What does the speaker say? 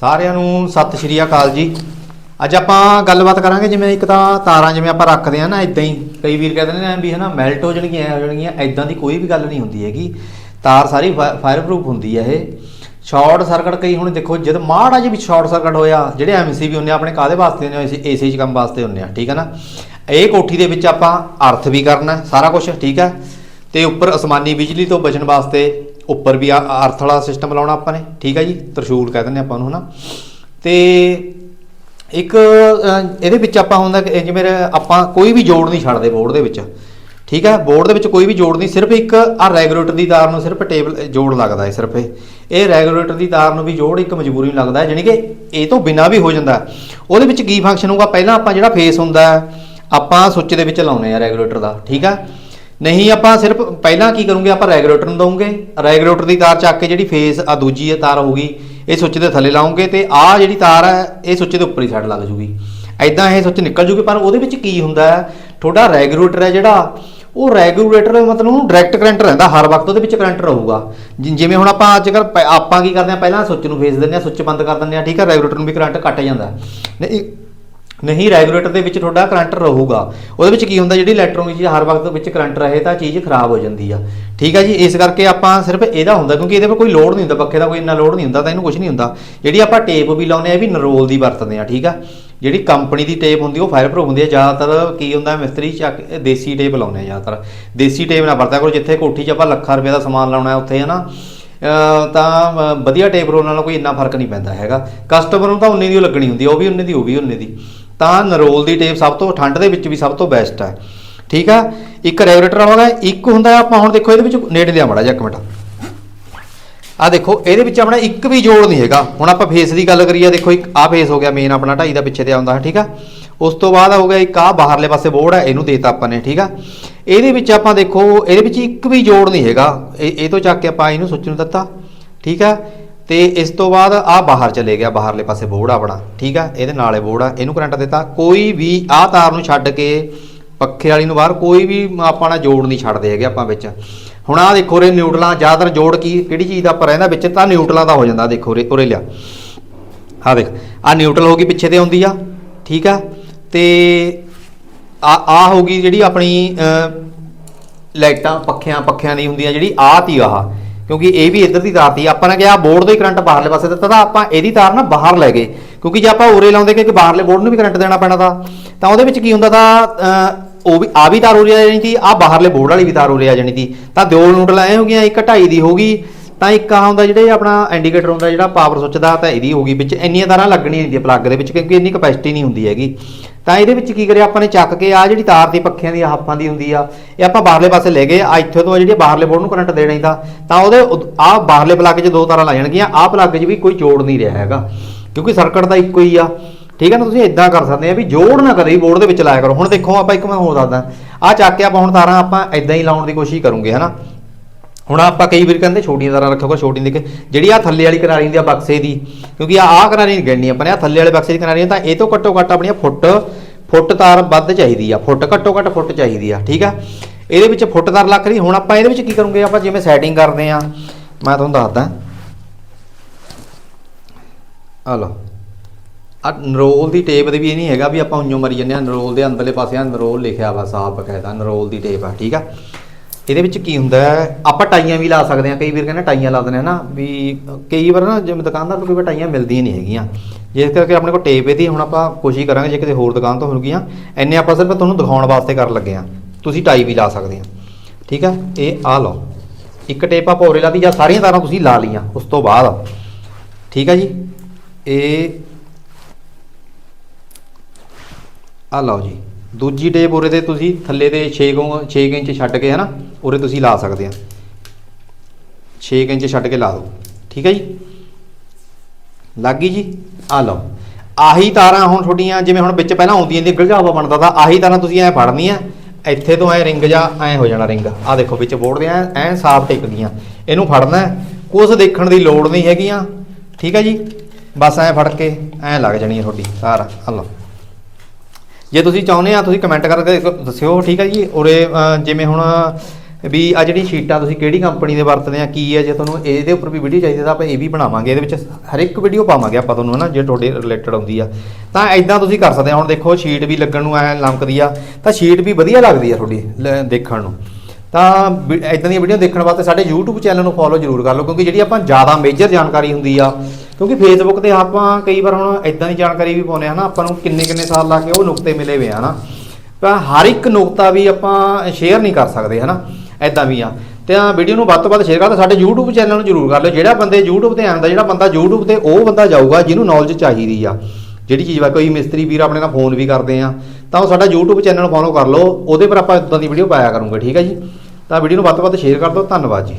ਸਾਰਿਆਂ ਨੂੰ ਸਤਿ ਸ਼੍ਰੀ ਅਕਾਲ ਜੀ। ਅੱਜ ਆਪਾਂ ਗੱਲਬਾਤ ਕਰਾਂਗੇ ਜਿਵੇਂ ਇੱਕ ਤਾਂ ਤਾਰਾਂ ਜਿਵੇਂ ਆਪਾਂ ਰੱਖਦੇ ਆ ਨਾ ਇਦਾਂ ਹੀ, ਕਈ ਵੀਰ ਕਹਿੰਦੇ ਨੇ ਵੀ ਹਨਾ ਮੈਲਟ ਹੋ ਜਾਣਗੀਆਂ, ਐ ਹੋ ਜਾਣਗੀਆਂ ਇਦਾਂ ਦੀ ਕੋਈ ਵੀ ਗੱਲ ਨਹੀਂ ਹੁੰਦੀ ਹੈਗੀ। ਤਾਰ ਸਾਰੀ ਫਾਇਰ ਪ੍ਰੂਫ ਹੁੰਦੀ ਹੈ ਇਹ। ਸ਼ਾਰਟ ਸਰਕਟ ਕਈ ਹੁਣ ਦੇਖੋ, ਜਦ ਮਾੜਾ ਜਿਹਾ ਵੀ ਸ਼ਾਰਟ ਸਰਕਟ ਹੋਇਆ, ਜਿਹੜੇ ਐਮਸੀਬੀ ਹੁੰਦੇ ਆ, ਆਪਣੇ ਕਾਦੇ ਵਾਸਤੇ ਨੇ ਏਸੀ ਚ ਕੰਮ ਵਾਸਤੇ ਹੁੰਦੇ ਆ, ਠੀਕ ਹੈ ਨਾ? ਇਹ ਕੋਠੀ ਦੇ ਵਿੱਚ ਆਪਾਂ ਅਰਥ ਵੀ ਕਰਨਾ, ਸਾਰਾ ਕੁਝ ਠੀਕ ਹੈ ਤੇ ਉੱਪਰ ਅਸਮਾਨੀ ਬਿਜਲੀ ਤੋਂ ਬਚਣ ਵਾਸਤੇ ਉੱਪਰ ਵੀ ਆ- ਅਰਥ ਵਾਲਾ ਸਿਸਟਮ ਲਾਉਣਾ ਆਪਾਂ ਨੇ, ਠੀਕ ਹੈ ਜੀ? ਤਰਸ਼ੂਲ ਕਹਿ ਦਿੰਦੇ ਆਪਾਂ ਉਹਨੂੰ ਹਨਾ? ਤੇ ਇੱਕ ਇਹਦੇ ਵਿੱਚ ਆਪਾਂ ਹੁੰਦਾ ਕਿ ਜਿਵੇਂ ਆਪਾਂ ਕੋਈ ਵੀ ਜੋੜ ਨਹੀਂ ਛੱਡਦੇ ਬੋਰਡ ਦੇ ਵਿੱਚ, ਠੀਕ ਹੈ? ਬੋਰਡ ਦੇ ਵਿੱਚ ਕੋਈ ਵੀ ਜੋੜ ਨਹੀਂ, ਸਿਰਫ ਇੱਕ ਆ ਰੈਗੂਲੇਟਰ ਦੀ ਤਾਰ ਨੂੰ ਸਿਰਫ ਟੇਬਲ ਜੋੜ ਲੱਗਦਾ ਹੈ ਸਿਰਫ ਇਹ। ਇਹ ਰੈਗੂਲੇਟਰ ਦੀ ਤਾਰ ਨੂੰ ਵੀ ਜੋੜ ਇੱਕ ਮਜਬੂਰੀ ਨੂੰ ਲੱਗਦਾ ਹੈ, ਜਾਣੀ ਕਿ ਇਹ ਤੋਂ ਬਿਨਾ ਵੀ ਹੋ ਜਾਂਦਾ ਉਹਦੇ ਵਿੱਚ ਕੀ ਫੰਕਸ਼ਨ ਹੋਊਗਾ? ਪਹਿਲਾਂ ਆਪਾਂ ਜਿਹੜਾ ਫੇਸ ਹੁੰਦਾ ਆਪਾਂ ਸੁੱਚ ਦੇ ਵਿੱਚ ਲਾਉਨੇ ਆ ਰੈਗੂਲੇਟਰ ਦਾ, ਠੀਕ ਹੈ? ਨਹੀਂ, ਆਪਾਂ ਸਿਰਫ ਪਹਿਲਾਂ ਕੀ ਕਰੂੰਗੇ? ਆਪਾਂ ਰੈਗੂਲੇਟਰ ਨੂੰ ਦਵਾਂਗੇ ਰੈਗੂਲੇਟਰ ਦੀ ਤਾਰ ਚੱਕ ਕੇ ਜਿਹੜੀ ਫੇਸ ਆ ਦੂਜੀ ਇਹ ਤਾਰ ਹੋਊਗੀ, ਇਹ ਸੁੱਚ ਦੇ ਥੱਲੇ ਲਾਉਂਗੇ ਤੇ ਆਹ ਜਿਹੜੀ ਤਾਰ ਹੈ ਇਹ ਸੁੱਚ ਦੇ ਉੱਪਰ ਹੀ ਸਾਈਡ ਲੱਗ ਜੂਗੀ। ਐਦਾਂ ਇਹ ਸੁੱਚ ਨਿਕਲ ਜੂਗੀ, ਪਰ ਉਹਦੇ ਵਿੱਚ ਕੀ ਹੁੰਦਾ ਹੈ? ਤੁਹਾਡਾ ਰੈਗੂਲੇਟਰ ਹੈ ਜਿਹੜਾ, ਉਹ ਰੈਗੂਲੇਟਰ ਮਤਲਬ ਉਹਨੂੰ ਡਾਇਰੈਕਟ ਕਰੰਟ ਰਹਿੰਦਾ, ਹਰ ਵਕਤ ਉਹਦੇ ਵਿੱਚ ਕਰੰਟ ਰਹੂਗਾ। ਜਿ- ਜਿਵੇਂ ਹੁਣ ਆਪਾਂ ਅੱਜ ਕੱਲ ਆਪਾਂ ਕੀ ਕਰਦੇ ਆ ਪਹਿਲਾਂ ਸੁੱਚ ਨੂੰ ਫੇਸ ਦਿੰਦੇ ਆ ਸੁੱਚ ਬੰਦ ਕਰ ਦਿੰਦੇ ਆ ਠੀਕ ਹੈ? ਰੈਗੂਲੇਟਰ ਨੂੰ ਵੀ ਕਰੰਟ ਕੱਟ ਜਾਂਦਾ। ਨਹੀਂ ਨਹੀਂ ਰੈਗੂਲੇਟਰ ਦੇ ਵਿੱਚ ਤੁਹਾਡਾ ਕਰੰਟ ਰਹੂਗਾ। ਉਹਦੇ ਵਿੱਚ ਕੀ ਹੁੰਦਾ, ਜਿਹੜੀ ਇਲੈਕਟ੍ਰੋਨਿਕ ਚੀਜ਼ ਹਰ ਵਕਤ ਵਿੱਚ ਕਰੰਟ ਰਹੇ, ਤਾਂ ਚੀਜ਼ ਖਰਾਬ ਹੋ ਜਾਂਦੀ ਆ। ਠੀਕ ਆ ਜੀ, ਇਸ ਕਰਕੇ ਆਪਾਂ ਸਿਰਫ ਇਹਦਾ ਹੁੰਦਾ, ਕਿਉਂਕਿ ਇਹਦੇ ਪਰ ਕੋਈ ਲੋਡ ਨਹੀਂ ਹੁੰਦਾ, ਪੱਖੇ ਦਾ ਕੋਈ ਇੰਨਾ ਲੋਡ ਨਹੀਂ ਹੁੰਦਾ, ਤਾਂ ਇਹਨੂੰ ਕੁਝ ਨਹੀਂ ਹੁੰਦਾ। ਜਿਹੜੀ ਆਪਾਂ ਟੇਪ ਵੀ ਲਾਉਂਦੇ ਆ ਵੀ ਨਰੋਲ ਦੀ ਵਰਤਦੇ ਆ, ਠੀਕ ਆ। ਜਿਹੜੀ ਕੰਪਨੀ ਦੀ ਟੇਪ ਹੁੰਦੀ, ਉਹ ਫਾਇਰ ਪ੍ਰੂਫ ਹੁੰਦੀ ਹੈ ਜ਼ਿਆਦਾਤਰ ਕੀ ਹੁੰਦਾ, ਮਿਸਤਰੀ ਚੱਕ ਇਹ ਦੇਸੀ ਟੇਪ ਲਾਉਂਦੇ ਆ ਜ਼ਿਆਦਾਤਰ। ਦੇਸੀ ਟੇਪ ਨਾ ਵਰਤਿਆ ਕਰੋ, ਜਿੱਥੇ ਕੋਠੀ 'ਚ ਆਪਾਂ ਲੱਖਾਂ ਰੁਪਏ ਦਾ ਸਮਾਨ ਲਾਉਣਾ ਹੈ ਉੱਥੇ ਹੈ ਨਾ ਤਾਂ ਵਧੀਆ ਟੇਪ ਰੋਲ ਨਾਲ ਕੋਈ ਇੰਨਾ ਫ਼ਰਕ ਨਹੀਂ ਪੈਂਦਾ ਹੈਗਾ। ਕਸਟਮਰ ਨੂੰ ਤਾਂ ਉਨੇ ਦੀ ਓ ਲੱਗਣੀ ਹੁੰਦੀ ਉਹ ਵੀ ਉਨੇ ਦੀ, ਉਹ ਵੀ ਉਨੇ ਦੀ। ਤਾਂ ਨਰੋਲ ਦੀ ਟੇਪ ਸਭ ਤੋਂ ਠੰਡ ਦੇ ਵਿੱਚ ਵੀ ਸਭ ਤੋਂ ਬੈਸਟ ਹੈ ਠੀਕ ਆ? ਇੱਕ ਰੈਗੂਲੇਟਰ ਹੋਗਾ ਇੱਕ ਹੁੰਦਾ ਆਪਾਂ ਹੁਣ ਦੇਖੋ ਇਹਦੇ ਵਿੱਚ ਨੇੜੇ ਲਿਆ ਮੜਾ ਜਿਹਾ ਇੱਕ ਮਿੰਟ। ਆ ਦੇਖੋ, ਇਹਦੇ ਵਿੱਚ ਆਪਣਾ ਇੱਕ ਵੀ ਜੋੜ ਨਹੀਂ ਹੈਗਾ। ਹੁਣ ਆਪਾਂ ਫੇਸ ਦੀ ਗੱਲ ਕਰੀਏ, ਦੇਖੋ ਇੱਕ ਆ ਫੇਸ ਹੋ ਗਿਆ ਮੇਨ ਆਪਣਾ ਢਾਈ ਦਾ ਪਿੱਛੇ ਤੇ ਆਉਂਦਾ ਹੈ ਠੀਕ ਆ? ਉਸ ਤੋਂ ਬਾਅਦ ਹੋ ਗਿਆ ਇੱਕ ਆ ਬਾਹਰਲੇ ਪਾਸੇ ਬੋਰਡ ਹੈ ਇਹਨੂੰ ਦੇਤਾ ਆਪਾਂ ਨੇ, ਠੀਕ ਆ? ਇਹਦੇ ਵਿੱਚ ਆਪਾਂ ਦੇਖੋ, ਇਹਦੇ ਵਿੱਚ ਇੱਕ ਵੀ ਜੋੜ ਨਹੀਂ ਹੈਗਾ। ਇਹ ਇਹ ਤੋਂ ਚੱਕ ਕੇ ਆਪਾਂ ਇਹਨੂੰ ਸੁੱਚ ਨੂੰ ਦਿੱਤਾ, ਠੀਕ ਆ? ਤੇ ਇਸ ਤੋਂ ਬਾਅਦ ਆ ਬਾਹਰ ਚਲੇ ਗਿਆ, ਬਾਹਰਲੇ ਪਾਸੇ ਬੋਰਡ ਆ ਆਪਣਾ ਠੀਕ ਆ? ਇਹਦੇ ਨਾਲੇ ਬੋਰਡ ਆ ਇਹਨੂੰ ਕਰੰਟ ਦਿੱਤਾ। ਕੋਈ ਵੀ ਆ ਤਾਰ ਨੂੰ ਛੱਡ ਕੇ ਪੱਖੇ ਵਾਲੀ ਨੂੰ ਬਾਹਰ ਕੋਈ ਵੀ ਆਪਾਂ ਨਾ ਜੋੜ ਨਹੀਂ ਛੱਡਦੇ ਹੈਗੇ ਆਪਾਂ ਵਿੱਚ। ਹੁਣ ਆ ਦੇਖੋ ਰੇ ਨਿਊਟਲਾਂ, ਜ਼ਿਆਦਾਤਰ ਜੋੜ ਕੀ, ਕਿਹੜੀ ਚੀਜ਼ ਦਾ ਆਪਾਂ ਰਹਿੰਦਾ ਵਿੱਚ? ਤਾਂ ਨਿਊਟਲਾਂ ਦਾ ਹੋ ਜਾਂਦਾ, ਦੇਖੋ ਰੇ ਉਰੇ ਲਿਆ। ਆ ਦੇਖ ਆ ਨਿਊਟਰਲ ਹੋ ਗਈ ਪਿੱਛੇ ਤੇ ਆਉਂਦੀ ਆ। ਠੀਕ ਆ? ਤੇ ਆ ਆ ਹੋ ਗਈ ਜਿਹੜੀ ਆਪਣੀ ਲਾਈਟਾਂ, ਪੱਖਿਆਂ ਪੱਖਿਆਂ ਦੀ ਹੁੰਦੀਆਂ ਜਿਹੜੀ ਆ ਤੀ ਆਹ। ਕਿਉਂਕਿ ਇਹ ਵੀ ਇੱਧਰ ਦੀ ਤਾਰ ਤੀ ਆਪਾਂ ਨੇ ਕਿਹਾ ਬੋਰਡ ਤੋਂ ਹੀ ਕਰੰਟ ਬਾਹਰਲੇ ਪਾਸੇ ਦਿੱਤਾ ਤਾਂ ਆਪਾਂ ਇਹਦੀ ਤਾਰ ਨਾ ਬਾਹਰ ਲੈ ਗਏ। ਕਿਉਂਕਿ ਜੇ ਆਪਾਂ ਉਰੇ ਲਾਉਂਦੇ ਕਿ ਬਾਹਰਲੇ ਬੋਰਡ ਨੂੰ ਵੀ ਕਰੰਟ ਦੇਣਾ ਪੈਣਾ ਤਾਂ। ਤਾਂ ਉਹਦੇ ਵਿੱਚ ਕੀ ਹੁੰਦਾ ਤਾਂ ਉਹ ਵੀ, ਆ ਵੀ ਤਾਰ ਉਰੇ ਆ ਜਾਣੀ ਸੀ, ਆ ਬਾਹਰਲੇ ਬੋਰਡ ਵਾਲੀ ਵੀ ਤਾਰ ਉਰੇ ਆ ਜਾਣੀ ਸੀ। ਤਾਂ ਦੋ ਨੂਡਲ ਐ ਹੋ ਗਈਆਂ, ਇੱਕ 2.5 ਦੀ ਹੋ ਗਈ। ਤਾਂ ਇੱਕ ਆ ਹੁੰਦਾ ਜਿਹੜੇ ਆਪਣਾ ਇੰਡੀਕੇਟਰ ਹੁੰਦਾ ਜਿਹੜਾ ਪਾਵਰ ਸੁੱਚ ਦਾ ਤਾਂ ਇਹਦੀ ਹੋ ਗਈ ਵਿੱਚ ਇੰਨੀਆਂ ਤਾਰਾਂ ਲੱਗਣੀਆਂ ਹੁੰਦੀਆਂ ਪਲੱਗ ਦੇ ਵਿੱਚ ਕਿਉਂਕਿ ਇੰਨੀ ਕਪੈਸਿਟੀ ਨਹੀਂ ਹੁੰਦੀ ਹੈਗੀ। ਤਾਂ ਇਹਦੇ ਵਿੱਚ ਕੀ ਕਰਿਆ ਆਪਾਂ ਨੇ ਚੱਕ ਕੇ ਆ ਜਿਹੜੀ ਤਾਰ ਦੀ ਪੱਖਿਆਂ ਦੀ, ਹਾਫਾਂ ਦੀ ਹੁੰਦੀ ਆ, ਇਹ ਆਪਾਂ ਬਾਹਰਲੇ ਪਾਸੇ ਲੈ ਗਏ ਆ ਇੱਥੇ ਤੋਂ ਜਿਹੜੀ ਬਾਹਰਲੇ ਬੋਰਡ ਨੂੰ ਕਰੰਟ ਦੇਣਾ ਹੀ ਤਾਂ ਉਹਦੇ ਆ ਬਾਹਰਲੇ ਪਲੱਗ 'ਚ ਦੋ ਤਾਰਾਂ ਲਾ ਜਾਣਗੀਆਂ ਆ ਪਲੱਗ 'ਚ ਵੀ ਕੋਈ ਜੋੜ ਨਹੀਂ ਰਿਹਾ ਹੈਗਾ, ਕਿਉਂਕਿ ਸਰਕਟ ਤਾਂ ਇੱਕੋ ਹੀ ਆ। ਠੀਕ ਹੈ ਨਾ, ਤੁਸੀਂ ਇਦਾਂ ਕਰ ਸਕਦੇ ਆ ਵੀ ਜੋੜ ਨਾ ਕਦੇ ਬੋਰਡ ਦੇ ਵਿੱਚ ਲਾਇਆ ਕਰੋ। ਹੁਣ ਦੇਖੋ ਆਪਾਂ ਇੱਕ ਮੈਂ ਹੋਰ ਦੱਸਦਾ ਆ ਚੱਕ ਕੇ ਆਪਾਂ ਹੁਣ ਤਾਰਾਂ ਆਪਾਂ ਇਦਾਂ ਹੀ ਲਾਉਣ ਦੀ ਕੋਸ਼ਿਸ਼ ਕਰੂੰਗੇ, ਹਨਾ? ਹੁਣ ਆਪਾਂ ਕਈ ਵਾਰ ਕਹਿੰਦੇ ਛੋਟੀਆਂ ਤਾਰਾਂ ਰੱਖੋ ਛੋਟੀ ਦੇਖ। ਜਿਹੜੀ ਆ ਥੱਲੇ ਵਾਲੀ ਕਿਨਾਰੀ ਹੁੰਦੀ ਆ ਬਕਸੇ ਦੀ, ਕਿਉਂਕਿ ਆ ਆ ਕਿਨਾਰੀ ਨਹੀਂ ਗਿਣਨੀ ਆਪਾਂ ਨੇ ਆ ਥੱਲੇ ਵਾਲੇ ਬਕਸੇ ਦੀ ਕਿਨਾਰੀ ਤਾਂ ਇਹ ਤੋਂ ਘੱਟੋ ਘੱਟ ਆਪਣੀਆਂ ਫੁੱਟ ਫੁੱਟ ਤਾਰ ਵੱਧ ਚਾਹੀਦੀ ਆ। ਫੁੱਟ ਘੱਟੋ ਘੱਟ ਫੁੱਟ ਚਾਹੀਦੀ ਆ, ਠੀਕ ਆ? ਇਹਦੇ ਵਿੱਚ ਫੁੱਟ ਤਾਰ ਲੱਗ ਰਹੀ, ਹੁਣ ਆਪਾਂ ਇਹਦੇ ਵਿੱਚ ਕੀ ਕਰੂੰਗੇ? ਆਪਾਂ ਜਿਵੇਂ ਸੈਟਿੰਗ ਕਰਦੇ ਆ। ਮੈਂ ਤੁਹਾਨੂੰ ਦੱਸਦਾ। ਆ ਲਓ। ਆ ਨਰੋਲ ਦੀ ਟੇਪ ਦੇ ਵੀ ਇਹ ਨਹੀਂ ਹੈਗਾ ਵੀ ਆਪਾਂ ਉਈਓ ਮਰੀ ਜਾਂਦੇ ਆ, ਨਰੋਲ ਦੇ ਅੰਦਰਲੇ ਪਾਸੇ ਆ, ਨਰੋਲ ਲਿਖਿਆ ਵਾ, ਸਾਫ਼ ਬਕਾਇਦਾ ਨਰੋਲ ਦੀ ਟੇਪ ਆ, ਠੀਕ ਆ? ਇਹਦੇ ਵਿੱਚ ਕੀ ਹੁੰਦਾ ਹੈ? ਆਪਾਂ ਟਾਈਆਂ ਵੀ ਲਾ ਸਕਦੇ ਹਾਂ। ਕਈ ਵਾਰ ਕਹਿੰਦੇ ਟਾਈਆਂ ਲਾ ਦਿੰਦੇ ਆ ਨਾ ਵੀ, ਕਈ ਵਾਰ ਨਾ ਜਿਵੇਂ ਦੁਕਾਨਦਾਰ ਤੋਂ ਕੋਈ ਵਾਰ ਟਾਈਆਂ ਮਿਲਦੀਆਂ ਨਹੀਂ ਹੈਗੀਆਂ। ਜਿਸ ਕਰਕੇ ਆਪਣੇ ਕੋਲ ਟੇਪ ਇਹਦੀ ਹੁਣ ਆਪਾਂ ਕੋਸ਼ਿਸ਼ ਕਰਾਂਗੇ ਜੇ ਕਿਤੇ ਹੋਰ ਦੁਕਾਨ ਤੋਂ ਹੋਣਗੀਆਂ। ਐਨੇ ਆਪਾਂ ਸਿਰਫ ਤੁਹਾਨੂੰ ਦਿਖਾਉਣ ਵਾਸਤੇ ਕਰਨ ਲੱਗੇ ਆ ਤੁਸੀਂ ਟਾਈ ਵੀ ਲਾ ਸਕਦੇ ਆ ਠੀਕ ਆ ਇਹ ਆ ਲਓ। ਇੱਕ ਟੇਪ ਆਪਾਂ ਹੋਰੇ ਲਾਤੀ ਜਾਂ ਸਾਰੀਆਂ ਤਾਰਾਂ ਤੁਸੀਂ ਲਾ ਲੀਆਂ ਉਸ ਤੋਂ ਬਾਅਦ। ਠੀਕ ਆ ਜੀ? ਇਹ ਆ ਲਓ ਜੀ। ਦੂਜੀ ਟੇਪ ਉਰੇ ਤੇ ਤੁਸੀਂ ਥੱਲੇ ਤੇ 6 6 ਇੰਚ ਛੱਡ ਕੇ ਹਨਾ? ਉਰੇ ਤੁਸੀਂ ਲਾ ਸਕਦੇ ਆ। 6 ਇੰਚ ਛੱਡ ਕੇ ਲਾ ਦਿਓ। ਠੀਕ ਹੈ ਜੀ? ਲੱਗ ਗਈ ਜੀ? ਆ ਲਓ। ਆਹੀ ਤਾਰਾਂ ਹੁਣ ਤੁਹਾਡੀਆਂ ਜਿਵੇਂ ਹੁਣ ਵਿੱਚ ਪਹਿਲਾਂ ਆਉਂਦੀਆਂ ਨੇ ਗਲਜਾਵਾ ਬਣਦਾ ਤਾਂ ਆਹੀ ਤਾਰਾਂ ਤੁਸੀਂ ਐ ਫੜਨੀਆਂ। ਇੱਥੇ ਤੋਂ ਐ ਰਿੰਗ ਜਾ ਐ ਹੋ ਜਾਣਾ ਰਿੰਗ। ਆ ਦੇਖੋ ਵਿੱਚ ਬੋਰਡ ਦੇ ਐ ਐ ਸਾਫ਼ ਟਿਕ ਗਈਆਂ ਇਹਨੂੰ ਫੜਨਾ ਹੈ, ਕੁਛ ਦੇਖਣ ਦੀ ਲੋੜ ਨਹੀਂ ਹੈਗੀਆਂ। ਠੀਕ ਹੈ ਜੀ? ਬਸ ਐ ਫੜ ਕੇ ਐ ਲੱਗ ਜਾਣੀ ਹੈ ਤੁਹਾਡੀ ਤਾਰ। ਆ ਲਓ। ਜੇ ਤੁਸੀਂ ਚਾਹੁੰਦੇ ਆ ਤੁਸੀਂ ਕਮੈਂਟ ਕਰਕੇ ਦੱਸਿਓ। ਠੀਕ ਹੈ ਜੀ? ਉਰੇ ਜਿਵੇਂ ਹੁਣ ਵੀ ਆ ਜਿਹੜੀ ਸ਼ੀਟਾਂ ਤੁਸੀਂ ਕਿਹੜੀ ਕੰਪਨੀ ਦੇ ਵਰਤਦੇ ਆ, ਕੀ ਹੈ ਜੇ ਤੁਹਾਨੂੰ ਇਹਦੇ ਉੱਪਰ ਵੀ ਵੀਡੀਓ ਚਾਹੀਦੀ ਤਾਂ ਆਪਾਂ ਇਹ ਵੀ ਬਣਾਵਾਂਗੇ, ਇਹਦੇ ਵਿੱਚ ਹਰ ਇੱਕ ਵੀਡੀਓ ਪਾਵਾਂਗੇ ਆਪਾਂ ਤੁਹਾਨੂੰ, ਹਨਾ, ਜੇ ਤੁਹਾਡੇ ਰਿਲੇਟਡ ਆਉਂਦੀ ਆ। ਤਾਂ ਐਦਾਂ ਤੁਸੀਂ ਕਰ ਸਕਦੇ ਆ, ਹੁਣ ਦੇਖੋ ਸ਼ੀਟ ਵੀ ਲੱਗਣ ਨੂੰ ਐ ਲੰਕਦੀ ਆ, ਤਾਂ ਸ਼ੀਟ ਵੀ ਵਧੀਆ ਲੱਗਦੀ ਆ ਤੁਹਾਡੀ, ਲ- ਦੇਖਣ ਨੂੰ। ਤਾਂ ਐਦਾਂ ਦੀਆਂ ਵੀਡੀਓ ਦੇਖਣ ਵਾਸਤੇ ਸਾਡੇ YouTube ਚੈਨਲ ਨੂੰ ਫੋਲੋ ਜ਼ਰੂਰ ਕਰ ਲਓ, ਕਿਉਂਕਿ ਜਿਹੜੀ ਆਪਾਂ ਜ਼ਿਆਦਾ ਮੇਜਰ ਜਾਣਕਾਰੀ ਹੁੰਦੀ ਆ, ਕਿਉਂਕਿ ਫੇਸਬੁੱਕ ਤੇ ਆਪਾਂ ਕਈ ਵਾਰ ਹੁਣ ਐਦਾਂ ਦੀ ਜਾਣਕਾਰੀ ਵੀ ਪਾਉਂਦੇ ਆ ਨਾ ਆਪਾਂ ਨੂੰ ਕਿੰਨੇ ਕਿੰਨੇ ਸਾਲ ਲਾ ਕੇ ਉਹ ਨੁਕਤੇ ਮਿਲੇ ਹੋਏ ਆ ਨਾ ਤਾਂ ਹਰ ਇੱਕ ਨੁਕਤਾ ਵੀ ਆਪਾਂ ਸ਼ੇਅਰ ਨਹੀਂ ਕਰ ਸਕਦੇ, ਹਨਾ। ਐਦਾਂ ਵੀ ਆ। ਤੇ ਆ ਵੀਡੀਓ ਨੂੰ ਵੱਧ ਤੋਂ ਵੱਧ ਸ਼ੇਅਰ ਕਰੋ ਸਾਡੇ YouTube ਚੈਨਲ ਨੂੰ ਜ਼ਰੂਰ ਕਰ ਲਓ। ਜਿਹੜਾ ਬੰਦੇ YouTube ਤੇ ਆਉਂਦਾ, ਜਿਹੜਾ ਬੰਦਾ YouTube ਤੇ ਉਹ ਬੰਦਾ ਜਾਊਗਾ ਜਿਹਨੂੰ ਨੌਲੇਜ ਚਾਹੀਦੀ ਆ। ਜਿਹੜੀ ਚੀਜ਼ ਵਾ, ਕੋਈ ਮਿਸਤਰੀ ਵੀਰ ਆਪਣੇ ਨਾਲ ਫੋਨ ਵੀ ਕਰਦੇ ਆ, ਤਾਂ ਉਹ ਸਾਡਾ YouTube ਚੈਨਲ ਫੋਲੋ ਕਰ ਲਓ। ਉਹਦੇ ਪਰ ਆਪਾਂ ਇਦਾਂ ਦੀ ਵੀਡੀਓ ਪਾਇਆ ਕਰੂੰਗੇ, ਠੀਕ ਹੈ ਜੀ? ਤਾਂ ਵੀਡੀਓ ਨੂੰ ਵੱਧ ਤੋਂ ਵੱਧ ਸ਼ੇਅਰ ਕਰ ਦਿਓ। ਧੰਨਵਾਦ ਜੀ।